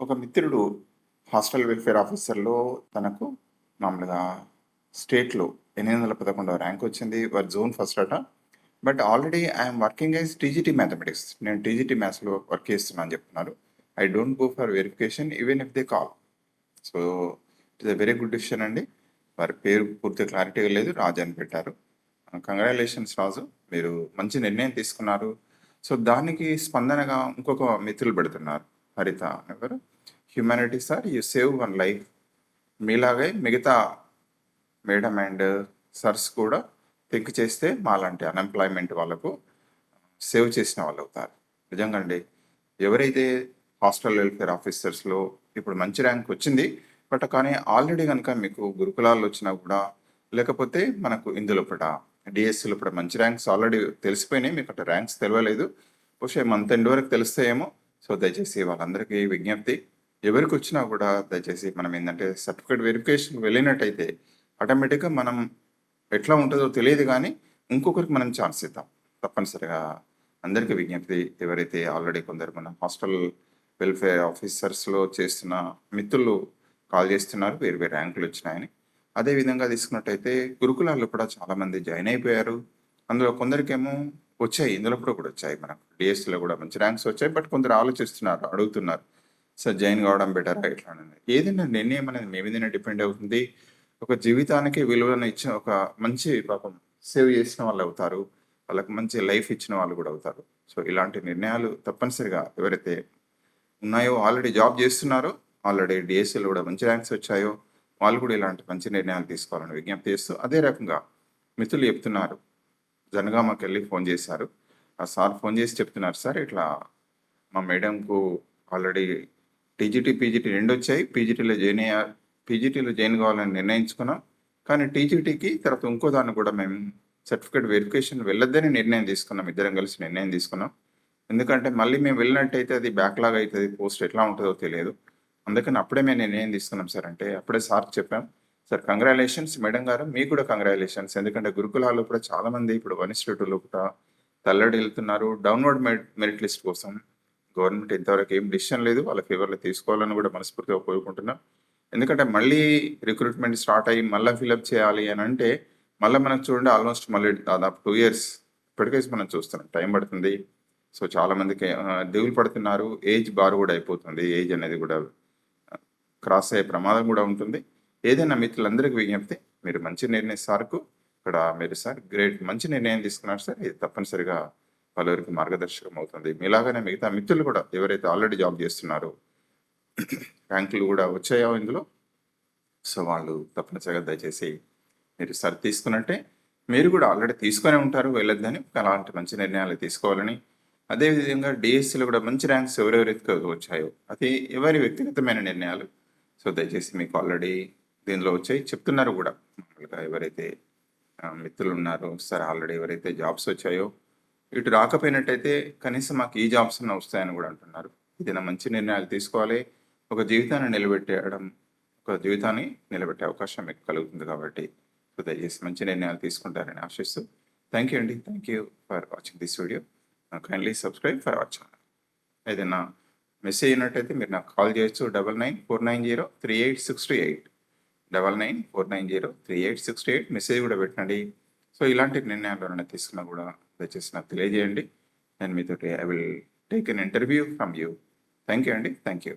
ఒక మిత్రుడు hostel welfare ఆఫీసర్‌లో తనకు మామూలుగా స్టేట్‌లో 811 ర్యాంక్ వచ్చింది. వారి జోన్ ఫస్ట్ అట. But already I'm working as TGT mathematics. నేను టీజీటీ మ్యాథ్స్‌లో వర్క్ చేస్తున్నాను అని చెప్తున్నారు. I don't go for verification even if they call. So, it is very good decision అండి. వారి పేరు పూర్తి క్లారిటీగా లేదు. రాజు అని పెట్టారు. కంగ్రాచులేషన్స్ రాజు. మీరు మంచి నిర్ణయం తీసుకున్నారు. సో, దానికి స్పందనగా ఇంకొక మిత్రులు పెడుతున్నారు. హరిత ఎవరు? Humanity sir you save one life. మీలాగే మిగతా మేడం అండ్ సర్స్ కూడా థింక్ చేస్తే మాలాంటి అన్‌ఎంప్లాయ్‌మెంట్ వాళ్ళకు సేవ్ చేసిన వాళ్ళు అవుతారు నిజంగా అండి. ఎవరైతే హాస్టల్ వెల్ఫేర్ ఆఫీసర్స్‌లో ఇప్పుడు మంచి ర్యాంక్ వచ్చింది. బట్ కానీ ఆల్రెడీ కనుక మీకు గురుకులాల్లో వచ్చినా కూడా లేకపోతే మనకు ఇందులో పూట డిఎస్సీలో ఇప్పుడు మంచి ర్యాంక్స్ ఆల్రెడీ తెలిసిపోయినాయి. మీకు అటు ర్యాంక్స్ తెలియలేదు బహుశా మంత్ ఎండ్ వరకు తెలుస్తాయేమో. సో, దయచేసి వాళ్ళందరికీ విజ్ఞప్తి. ఎవరికి వచ్చినా కూడా దయచేసి మనం ఏంటంటే సర్టిఫికేట్ వెరిఫికేషన్ వెళ్ళినట్టయితే ఆటోమేటిక్‌గా మనం ఎట్లా ఉంటుందో తెలియదు కానీ ఇంకొకరికి మనం ఛాన్స్ ఇద్దాం. తప్పనిసరిగా అందరికీ విజ్ఞప్తి. ఎవరైతే ఆల్రెడీ కొందరు మన హాస్టల్ వెల్ఫేర్ ఆఫీసర్స్‌లో చేస్తున్న మిత్రులు కాల్ చేస్తున్నారు. వేరు వేరు ర్యాంకులు వచ్చినాయని. అదే విధంగా తీసుకున్నట్టయితే గురుకులాల్లో కూడా చాలామంది జాయిన్ అయిపోయారు. అందులో కొందరికేమో వచ్చాయి. ఇందులో కూడా కూడా వచ్చాయి మనకు. డిఎస్సీలో కూడా మంచి ర్యాంక్స్ వచ్చాయి. బట్ కొందరు ఆలోచిస్తున్నారు. అడుగుతున్నారు. సార్ జాయిన్ కావడం బెటరా ఇట్లా అని. ఏదైనా నిర్ణయం అనేది మీ మీదనే డిపెండ్ అవుతుంది. ఒక జీవితానికి విలువను ఇచ్చిన ఒక మంచి పాపం సేవ్ చేసిన వాళ్ళు అవుతారు వాళ్ళకి మంచి లైఫ్ ఇచ్చిన వాళ్ళు కూడా అవుతారు. సో, ఇలాంటి నిర్ణయాలు తప్పనిసరిగా ఎవరైతే ఉన్నాయో ఆల్రెడీ జాబ్ చేస్తున్నారో ఆల్రెడీ డీఎస్సీలో కూడా మంచి ర్యాంక్స్ వచ్చాయో వాళ్ళు కూడా ఇలాంటి మంచి నిర్ణయాలు తీసుకోవాలని విజ్ఞప్తి చేస్తూ అదే రకంగా మిత్రులు చెప్తున్నారు. జనగామకెళ్ళి ఫోన్ చేశారు. ఆ సార్ ఫోన్ చేసి చెప్తున్నారు. సార్ ఇట్లా మా మేడంకు ఆల్రెడీ టీజీటీ, పీజీటీ రెండొచ్చాయి. పీజీటీలో జాయిన్ అయ్యా పీజీటీలో జాయిన్ కావాలని నిర్ణయించుకున్నాం. కానీ టీజీటీకి తర్వాత ఇంకో దాన్ని కూడా మేము సర్టిఫికేట్ వెరిఫికేషన్ వెళ్ళొద్దని నిర్ణయం తీసుకున్నాం. ఇద్దరం కలిసి నిర్ణయం తీసుకున్నాం. ఎందుకంటే మళ్ళీ మేము వెళ్ళినట్టయితే అది బ్యాక్‌లాగ్ అవుతుంది పోస్ట్ ఎట్లా ఉంటుందో తెలియదు. అందుకని అప్పుడే మేము నిర్ణయం తీసుకున్నాం సార్ అంటే అప్పుడే సార్ చెప్పాం. సార్ కంగ్రాలేషన్స్ మేడం గారు. మీకు కూడా కంగ్రాలేషన్స్ ఎందుకంటే గురుకులాల్లో కూడా చాలామంది ఇప్పుడు వన్ కూడా తల్లడి వెళ్తున్నారు డౌన్‌వర్డ్ మెరిట్ లిస్ట్ కోసం గవర్నమెంట్ ఇంతవరకు ఏం డిసిషన్ లేదు. వాళ్ళ ఫేవర్‌లో తీసుకోవాలని కూడా మనస్ఫూర్తిగా కోరుకుంటున్నాం. ఎందుకంటే మళ్ళీ రిక్రూట్‌మెంట్ స్టార్ట్ అయ్యి మళ్ళీ ఫిలప్ చేయాలి అని అంటే మళ్ళీ మనం చూడండి ఆల్మోస్ట్ మళ్ళీ దాదాపు టూ ఇయర్స్ ఇప్పటికేసి మనం చూస్తున్నాం. టైం పడుతుంది. సో, చాలామందికి దిగులు పడుతున్నారు. ఏజ్ బార్ కూడా అయిపోతుంది. ఏజ్ అనేది కూడా క్రాస్ అయ్యే ప్రమాదం కూడా ఉంటుంది. ఏదైనా మిత్రులందరికీ విజ్ఞప్తి. మీరు మంచి నిర్ణయం సార్‌కు ఇక్కడ మీరు సార్ గ్రేట్ మంచి నిర్ణయం తీసుకున్నారు సార్. ఇది తప్పనిసరిగా పలువురికి మార్గదర్శకం అవుతుంది. మీలాగానే మిగతా మిత్రులు కూడా ఎవరైతే ఆల్రెడీ జాబ్ చేస్తున్నారో ర్యాంకులు కూడా వచ్చాయో ఇందులో. సో, వాళ్ళు తప్పనిసరిగా దయచేసి మీరు సార్ తీసుకున్నట్టే మీరు కూడా ఆల్రెడీ తీసుకునే ఉంటారు వెళ్ళొద్దని. అలాంటి మంచి నిర్ణయాలు తీసుకోవాలని అదేవిధంగా డిఎస్సిలో కూడా మంచి ర్యాంక్స్ ఎవరెవరైతే వచ్చాయో అది ఎవరి వ్యక్తిగతమైన నిర్ణయాలు. సో, దయచేసి మీకు ఆల్రెడీ దీనిలో వచ్చాయి. చెప్తున్నారు కూడా మామూలుగా ఎవరైతే మిత్రులు ఉన్నారో సార్ ఆల్రెడీ ఎవరైతే జాబ్స్ వచ్చాయో ఇటు రాకపోయినట్టయితే కనీసం మాకు ఈ జాబ్స్ అన్న వస్తాయని కూడా అంటున్నారు. ఏదైనా మంచి నిర్ణయాలు తీసుకోవాలి. ఒక జీవితాన్ని నిలబెట్టేయడం ఒక జీవితాన్ని నిలబెట్టే అవకాశం మీకు కలుగుతుంది కాబట్టి సో, దయచేసి మంచి నిర్ణయాలు తీసుకుంటారని ఆశిస్తూ థ్యాంక్ యూ అండి. Thank you for watching this video. Kindly subscribe for our channel. ఏదైనా మెసేజ్ ఉన్నట్టయితే మీరు నాకు కాల్ చేయొచ్చు double nine four nine zero three eight six three eight double nine four nine zero three eight six eight message కూడా పెట్టండి. So, ఇలాంటి నిర్ణయాలు ఏమైనా తీసుకున్నా కూడా దయచేసి నాకు తెలియజేయండి. నేను మీతో I will take an interview from you. Thank you అండి. Thank you.